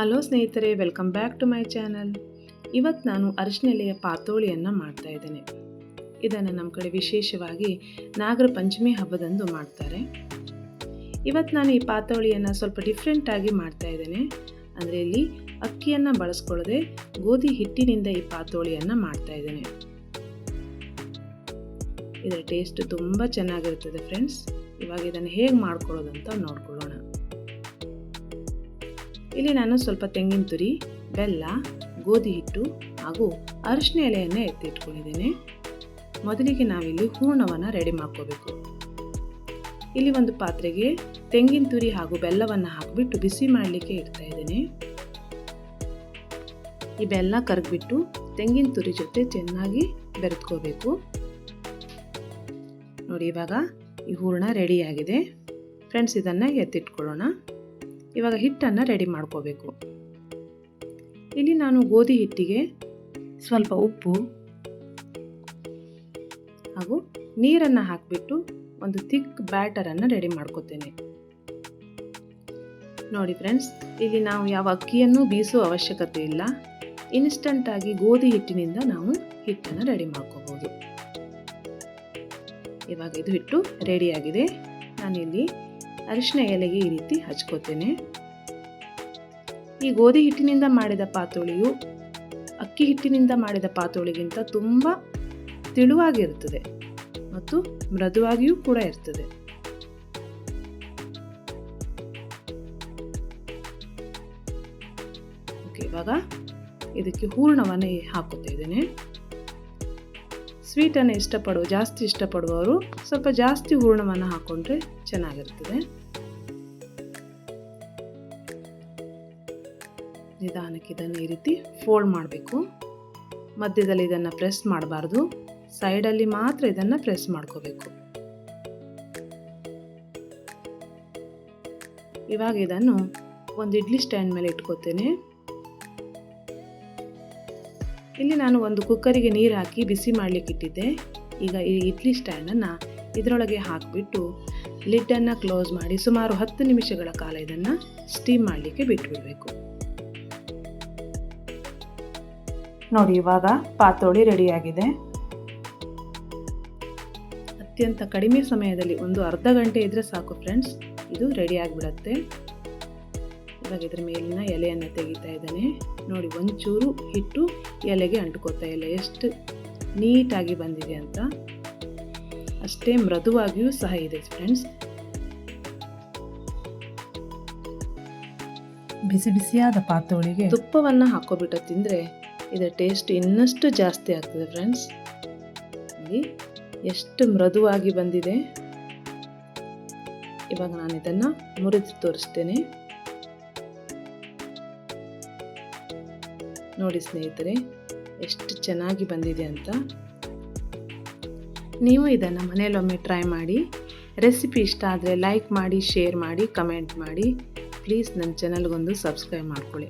Hello ಸ್ನೇಹಿತರೆ welcome back to my channel ಇವತ್ತು ನಾನು ಅರಿಶಿನೆಲೆಯ ಪಾತೋಳಿಯನ್ನು ಮಾಡ್ತಾ ಇದ್ದೇನೆ. ಇದನ್ನು ನಮ್ಮ ಕಡೆ ವಿಶೇಷವಾಗಿ ನಾಗರ ಪಂಚಮಿ ಹಬ್ಬದಂದು ಮಾಡ್ತಾರೆ. ಇವತ್ತು ನಾನು ಈ ಪಾತೋಳಿಯನ್ನು ಸ್ವಲ್ಪ ಡಿಫ್ರೆಂಟಾಗಿ ಮಾಡ್ತಾ ಇದ್ದೇನೆ. ಅಂದರೆ ಇಲ್ಲಿ ಅಕ್ಕಿಯನ್ನು ಬಳಸ್ಕೊಳ್ಳದೆ ಗೋಧಿ ಹಿಟ್ಟಿನಿಂದ ಈ ಪಾತೋಳಿಯನ್ನು ಮಾಡ್ತಾ ಇದ್ದೇನೆ. ಇದರ ಟೇಸ್ಟ್ ತುಂಬ ಚೆನ್ನಾಗಿರ್ತದೆ ಫ್ರೆಂಡ್ಸ್ ಇವಾಗ ಇದನ್ನು ಹೇಗೆ ಮಾಡ್ಕೊಳ್ಳೋದಂತ ನೋಡ್ಕೊಳ್ಳೋಣ. ಇಲ್ಲಿ ನಾನು ಸ್ವಲ್ಪ ತೆಂಗಿನ ತುರಿ, ಬೆಲ್ಲ, ಗೋಧಿ ಹಿಟ್ಟು ಹಾಗೂ ಅರಿಶಿನ ಎಲೆಯನ್ನು ಎತ್ತಿಟ್ಕೊಂಡಿದ್ದೇನೆ ಮೊದಲಿಗೆ ನಾವಿಲ್ಲಿ ಹೂರ್ಣವನ್ನು ರೆಡಿ ಮಾಡ್ಕೋಬೇಕು. ಇಲ್ಲಿ ಒಂದು ಪಾತ್ರೆಗೆ ತೆಂಗಿನ ತುರಿ ಹಾಗೂ ಬೆಲ್ಲವನ್ನು ಹಾಕಿಬಿಟ್ಟು ಬಿಸಿ ಮಾಡಲಿಕ್ಕೆ ಇಡ್ತಾ ಇದ್ದೇನೆ. ಈ ಬೆಲ್ಲ ಕರಗಿಬಿಟ್ಟು ತೆಂಗಿನ ತುರಿ ಜೊತೆ ಚೆನ್ನಾಗಿ ಬೆರೆತ್ಕೋಬೇಕು ನೋಡಿ ಇವಾಗ ಈ ಹೂರ್ಣ ರೆಡಿಯಾಗಿದೆ ಫ್ರೆಂಡ್ಸ್ ಇದನ್ನು ಎತ್ತಿಟ್ಕೊಳ್ಳೋಣ. ಇವಾಗ ಹಿಟ್ಟನ್ನು ರೆಡಿ ಮಾಡ್ಕೋಬೇಕು. ಇಲ್ಲಿ ನಾನು ಗೋಧಿ ಹಿಟ್ಟಿಗೆ ಸ್ವಲ್ಪ ಉಪ್ಪು ಹಾಗೂ ನೀರನ್ನು ಹಾಕಿಬಿಟ್ಟು ಒಂದು ಥಿಕ್ ಬ್ಯಾಟರನ್ನು ರೆಡಿ ಮಾಡ್ಕೋತೇನೆ. ನೋಡಿ ಫ್ರೆಂಡ್ಸ್, ಇಲ್ಲಿ ನಾವು ಯಾವ ಅಕ್ಕಿಯನ್ನು ಬೀಸುವ ಅವಶ್ಯಕತೆ ಇಲ್ಲ. ಇನ್ಸ್ಟಂಟಾಗಿ ಗೋಧಿ ಹಿಟ್ಟಿನಿಂದ ನಾವು ಹಿಟ್ಟನ್ನು ರೆಡಿ ಮಾಡ್ಕೋಬೋದು. ಇವಾಗ ಇದು ಹಿಟ್ಟು ರೆಡಿಯಾಗಿದೆ. ನಾನಿಲ್ಲಿ ಅರಿಶಿನ ಎಲೆಗೆ ಈ ರೀತಿ ಹಚ್ಕೋತೇನೆ. ಈ ಗೋಧಿ ಹಿಟ್ಟಿನಿಂದ ಮಾಡಿದ ಪಾತೋಳಿಯು ಅಕ್ಕಿ ಹಿಟ್ಟಿನಿಂದ ಮಾಡಿದ ಪಾತೋಳಿಗಿಂತ ತುಂಬ ತಿಳುವಾಗಿರುತ್ತದೆ ಮತ್ತು ಮೃದುವಾಗಿಯೂ ಕೂಡ ಇರ್ತದೆ. ಇವಾಗ ಇದಕ್ಕೆ ಹೂರ್ಣವನ್ನು ಹಾಕುತ್ತಾ ಇದ್ದೇನೆ. ಸ್ವೀಟನ್ನು ಇಷ್ಟಪಡುವ, ಜಾಸ್ತಿ ಇಷ್ಟಪಡುವವರು ಸ್ವಲ್ಪ ಜಾಸ್ತಿ ಹೂರ್ಣವನ್ನು ಹಾಕ್ಕೊಂಡ್ರೆ ಚೆನ್ನಾಗಿರ್ತದೆ ನಿಧಾನಕ್ಕೆ ಇದನ್ನು ಈ ರೀತಿ ಫೋಲ್ಡ್ ಮಾಡಬೇಕು. ಮಧ್ಯದಲ್ಲಿ ಇದನ್ನು ಪ್ರೆಸ್ ಮಾಡಬಾರ್ದು. ಸೈಡಲ್ಲಿ ಮಾತ್ರ ಇದನ್ನು ಪ್ರೆಸ್ ಮಾಡ್ಕೋಬೇಕು. ಇವಾಗ ಇದನ್ನು ಒಂದು ಇಡ್ಲಿ ಸ್ಟ್ಯಾಂಡ್ ಮೇಲೆ ಇಟ್ಕೋತೇನೆ. ಇಲ್ಲಿ ನಾನು ಒಂದು ಕುಕ್ಕರಿಗೆ ನೀರು ಹಾಕಿ ಬಿಸಿ ಮಾಡಲಿಕ್ಕೆ ಇಟ್ಟಿದ್ದೆ. ಈಗ ಈ ಇಡ್ಲಿ ಸ್ಟ್ಯಾಂಡನ್ನು ಇದರೊಳಗೆ ಹಾಕಿಬಿಟ್ಟು ಲಿಡ್ಡನ್ನು ಕ್ಲೋಸ್ ಮಾಡಿ ಸುಮಾರು ಹತ್ತು ನಿಮಿಷಗಳ ಕಾಲ ಇದನ್ನು ಸ್ಟೀಮ್ ಮಾಡಲಿಕ್ಕೆ ಬಿಟ್ಟುಬಿಡಬೇಕು ನೋಡಿ, ಇವಾಗ ಪಾತೋಳಿ ರೆಡಿಯಾಗಿದೆ. ಅತ್ಯಂತ ಕಡಿಮೆ ಸಮಯದಲ್ಲಿ ಒಂದು ಅರ್ಧ ಗಂಟೆ ಇದ್ದರೆ ಸಾಕು ಫ್ರೆಂಡ್ಸ್ ಇದು ರೆಡಿ ಆಗಿಬಿಡತ್ತೆ. ಇವಾಗ ಇದ್ರ ಮೇಲಿನ ಎಲೆಯನ್ನು ತೆಗಿತಾ ಇದ್ದಾನೆ. ನೋಡಿ ಒಂಚೂರು ಹಿಟ್ಟು ಎಲೆಗೆ ಅಂಟ್ಕೋತಾ ಇಲ್ಲ. ಎಷ್ಟು ನೀಟಾಗಿ ಬಂದಿದೆ ಅಂತ. ಅಷ್ಟೇ ಮೃದುವಾಗಿಯೂ ಸಹ ಇದೆ ಫ್ರೆಂಡ್ಸ್. ಬಿಸಿ ಬಿಸಿಯಾದ ಪಾತ್ರೆಗಳಿಗೆ ತುಪ್ಪವನ್ನು ಹಾಕೋಬಿಟ್ಟು ತಿಂದರೆ ಇದರ ಟೇಸ್ಟ್ ಇನ್ನಷ್ಟು ಜಾಸ್ತಿ ಆಗ್ತದೆ ಫ್ರೆಂಡ್ಸ್. ನೋಡಿ ಎಷ್ಟು ಮೃದುವಾಗಿ ಬಂದಿದೆ. ಇವಾಗ ನಾನು ಇದನ್ನು ಮುರಿದು ತೋರಿಸ್ತೇನೆ. ನೋಡಿ ಸ್ನೇಹಿತರೆ, ಎಷ್ಟು ಚೆನ್ನಾಗಿ ಬಂದಿದೆ ಅಂತ. ನೀವು ಇದನ್ನು ಮನೆಯಲ್ಲೊಮ್ಮೆ ಟ್ರೈ ಮಾಡಿ ರೆಸಿಪಿ ಇಷ್ಟ ಆದರೆ ಲೈಕ್ ಮಾಡಿ ಶೇರ್ ಮಾಡಿ ಕಮೆಂಟ್ ಮಾಡಿ ಪ್ಲೀಸ್ ನನ್ನ ಚಾನಲ್ಗೊಂದು ಸಬ್ಸ್ಕ್ರೈಬ್ ಮಾಡ್ಕೊಳ್ಳಿ.